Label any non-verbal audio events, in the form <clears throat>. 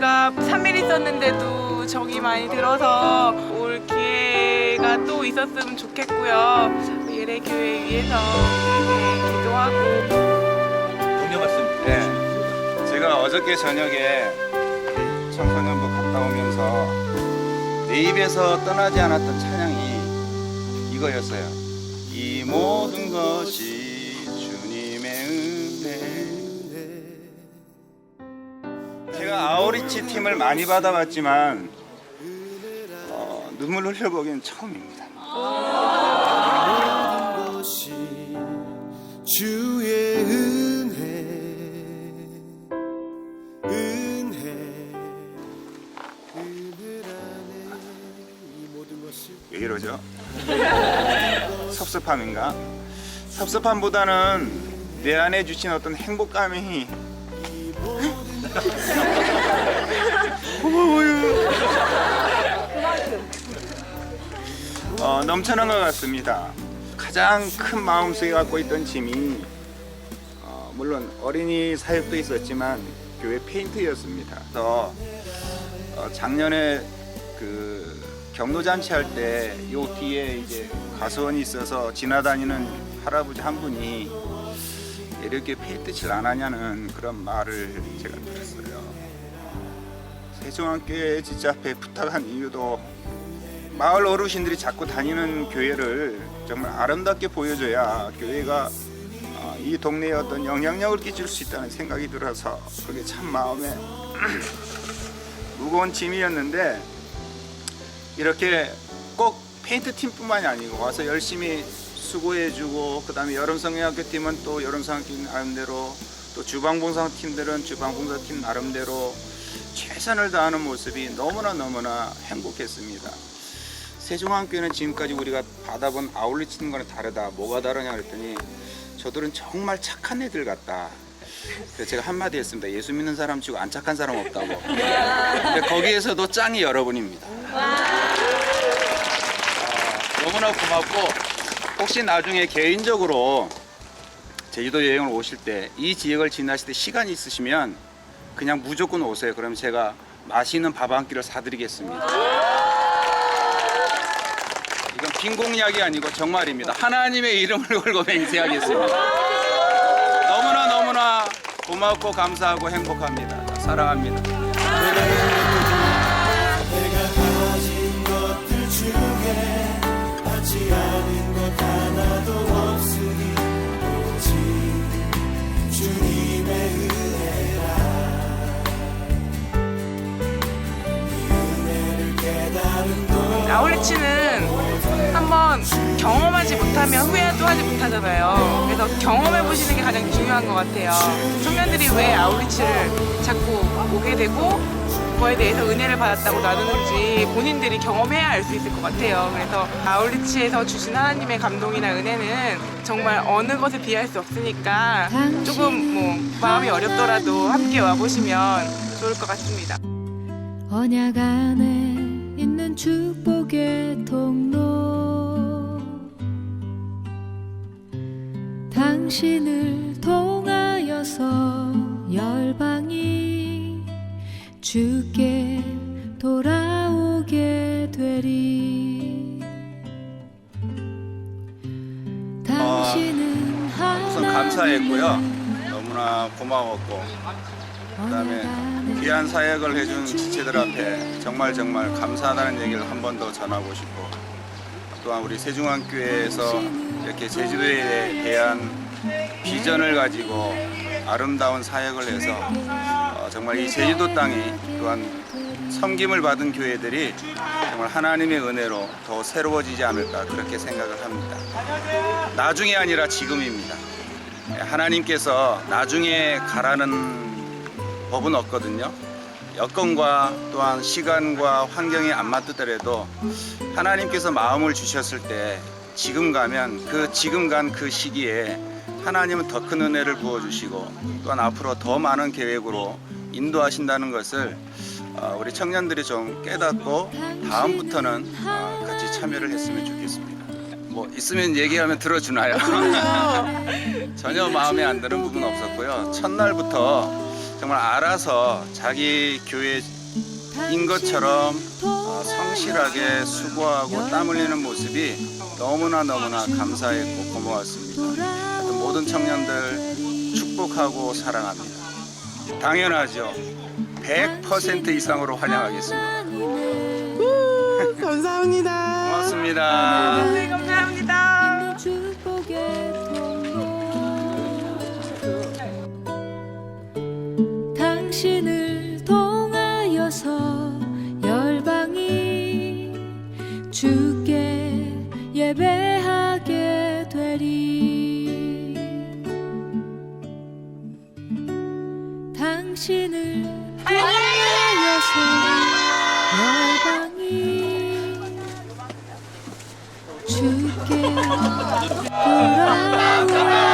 저희가 3일 있었는데도 정이 많이 들어서 올 기회가 또 있었으면 좋겠고요. 예래교회 위해서 네, 기도하고 동료 말씀 네. 제가 어저께 저녁에 청소년부 갔다 오면서 내 입에서 떠나지 않았던 찬양이 이거였어요. 이 모든 것이 주님의 은혜. 제가 아 우리치 팀을 많이 받아봤지만 어, 눈물 흘려보기엔 처음입니다. 주의 은혜 은혜 은혜 안에 이 모든 것이 왜 이러죠? 섭섭함인가? 섭섭함보다는 내 안에 주신 어떤 행복감이 <laughs> 고마워요. 어, 넘쳐난 것 같습니다. 가장 큰 마음속에 갖고 있던 짐이 어, 물론 어린이 사역도 있었지만 교회 페인트였습니다. 그래서 어, 작년에 그 경로 잔치 할 때 요 뒤에 이제 가수원이 있어서 지나다니는 할아버지 한 분이 이렇게 페인트 칠안 하냐는 그런 말을 제가 들었어요. 세종학교에 진짜 앞에 부탁한 이유도 마을 어르신들이 자꾸 다니는 교회를 정말 아름답게 보여줘야 교회가 어, 이 동네에 어떤 영향력을 끼칠 수 있다는 생각이 들어서 그게 참 마음에 <clears throat> 무거운 짐이었는데 이렇게 꼭 페인트 팀뿐만이 아니고 와서 열심히 수고해주고 그다음에 여름성형학교 팀은 또 여름성형팀 나름대로 또 주방봉사 팀들은 주방봉사 팀 나름대로 최선을 다하는 모습이 너무나 너무나 행복했습니다. 세종학교는 지금까지 우리가 받아본 아울리치는 거는 다르다. 뭐가 다르냐 그랬더니 저들은 정말 착한 애들 같다. 그래서 제가 한마디 했습니다. 예수 믿는 사람 치고 안 착한 사람 없다고. 근데 거기에서도 짱이 여러분입니다. 어, 너무나 고맙고 혹시 나중에 개인적으로 제주도 여행을 오실 때 이 지역을 지나실 때 시간이 있으시면 그냥 무조건 오세요. 그럼 제가 맛있는 밥 한 끼를 사드리겠습니다. 이건 빈 공약이 아니고 정말입니다. 하나님의 이름을 걸고 맹세하겠습니다. 너무나 너무나 고맙고 감사하고 행복합니다. 사랑합니다. 내가 가진 것들 중에 하지 않 아울리치는 한번 경험하지 못하면 후회도 하지 못하잖아요. 그래서 경험해 보시는 게 가장 중요한 것 같아요. 청년들이 왜 아울리치를 자꾸 오게 되고 그거에 대해서 은혜를 받았다고 나누는지 본인들이 경험해야 알 수 있을 것 같아요. 그래서 아울리치에서 주신 하나님의 감동이나 은혜는 정말 어느 것에 비할 수 없으니까 조금 뭐 마음이 어렵더라도 함께 와보시면 좋을 것 같습니다. 언약 안에 있는 축복의 통로. 당신을 통하여서 열방이 주께 돌아오게 되리. 당신은 우선 감사했고요. 너무나 고마웠고 그다음에 귀한 사역을 해준 지체들 앞에 정말 정말 감사하다는 얘기를 한 번 더 전하고 싶고 또한 우리 세중학교에서 이렇게 제주도에 대한 비전을 가지고 아름다운 사역을 해서 어, 정말 이 제주도 땅이 또한 섬김을 받은 교회들이 정말 하나님의 은혜로 더 새로워지지 않을까 그렇게 생각을 합니다. 나중이 아니라 지금입니다. 하나님께서 나중에 가라는 법은 없거든요. 여건과 또한 시간과 환경이 안 맞더라도 하나님께서 마음을 주셨을 때 지금 가면 그 지금 간 그 시기에 하나님은 더 큰 은혜를 부어주시고 또한 앞으로 더 많은 계획으로 인도하신다는 것을 어, 우리 청년들이 좀 깨닫고 다음부터는 어, 같이 참여를 했으면 좋겠습니다. 뭐 있으면 얘기하면 들어주나요? <laughs> 전혀 마음에 안 드는 부분 없었고요. 첫날부터 정말 알아서 자기 교회인 것처럼 어, 성실하게 수고하고 땀 흘리는 모습이 너무나 너무나 감사했고 고마웠습니다. 모든 청년들 축복하고 사랑합니다. 당연하죠. 100% 이상으로 환영하겠습니다. 감사합니다. 고맙습니다. 네, 감사합니다. 당신을 통하여서 열방이 주께 돌아오리